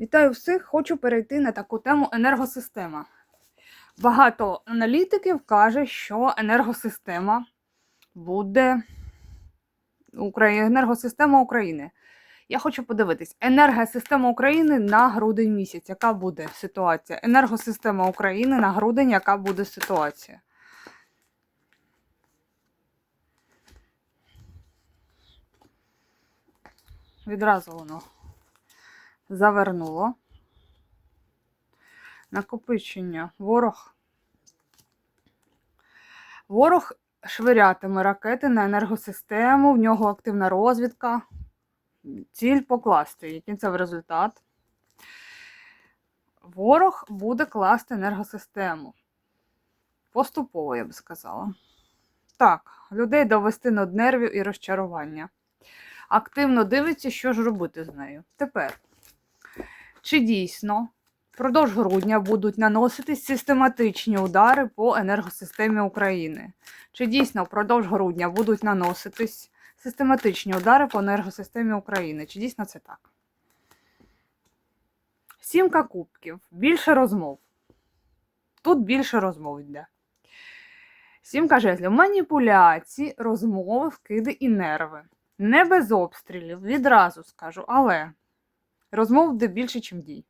Вітаю всіх! Хочу перейти на таку тему енергосистема. Багато аналітиків каже, що енергосистема буде енергосистема України. Я хочу подивитись, енергосистема України на грудень місяць. Яка буде ситуація? Енергосистема України на грудень, яка буде ситуація? Відразу воно завернуло. Накопичення. Ворог. Ворог швирятиме ракети на енергосистему, в нього активна розвідка. Ціль покласти. Який це в результат? Ворог буде класти енергосистему. Поступово, я б сказала. Так, людей довести до нервів і розчарування. Активно дивиться, що ж робити з нею. Тепер, чи дійсно впродовж грудня будуть наноситись систематичні удари по енергосистемі України? Чи дійсно впродовж грудня будуть наноситись систематичні удари по енергосистемі України? Чи дійсно це так? Сімка кубків. Більше розмов. Тут більше розмов йде. Сімка жезлів. Маніпуляції, розмови, вкиди і нерви. Не без обстрілів, відразу скажу, але розмов буде більше, ніж дій.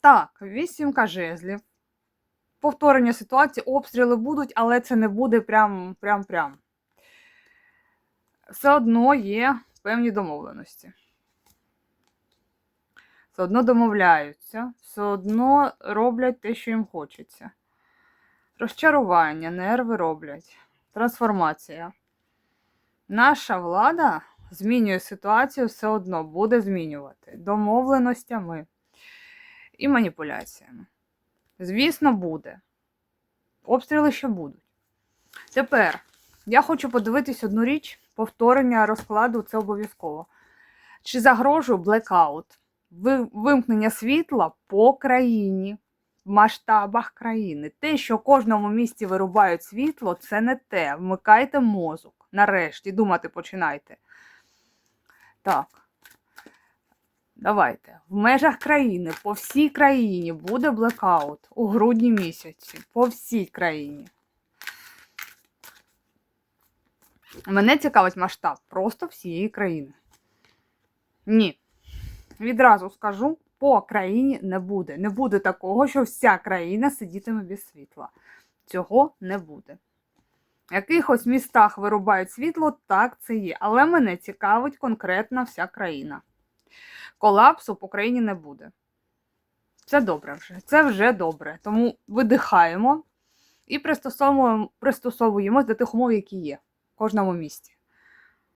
Так, вісімка жезлів. Повторення ситуації, обстріли будуть, але це не буде прям прям прям. Все одно є певні домовленості. Все одно домовляються, все одно роблять те, що їм хочеться. Розчарування, нерви роблять. Трансформація. Наша влада змінює ситуацію все одно, буде змінювати домовленостями і маніпуляціями. Звісно, буде. Обстріли ще будуть. Тепер я хочу подивитись одну річ: повторення розкладу це обов'язково. Чи загрожує блекаут? Вимкнення світла по країні, в масштабах країни. Те, що в кожному місті вирубають світло, це не те. Вмикайте мозок. Нарешті думати починайте. Так. Давайте. В межах країни, по всій країні буде блекаут у грудні місяці. По всій країні. Мене цікавить масштаб просто всієї країни. Ні. Відразу скажу, по країні не буде. Не буде такого, що вся країна сидітиме без світла. Цього не буде. В якихось містах вирубають світло, так це є. Але мене цікавить конкретна вся країна. Колапсу по країні не буде. Це добре вже. Це вже добре. Тому видихаємо і пристосовуємо, пристосовуємось до тих умов, які є в кожному місті.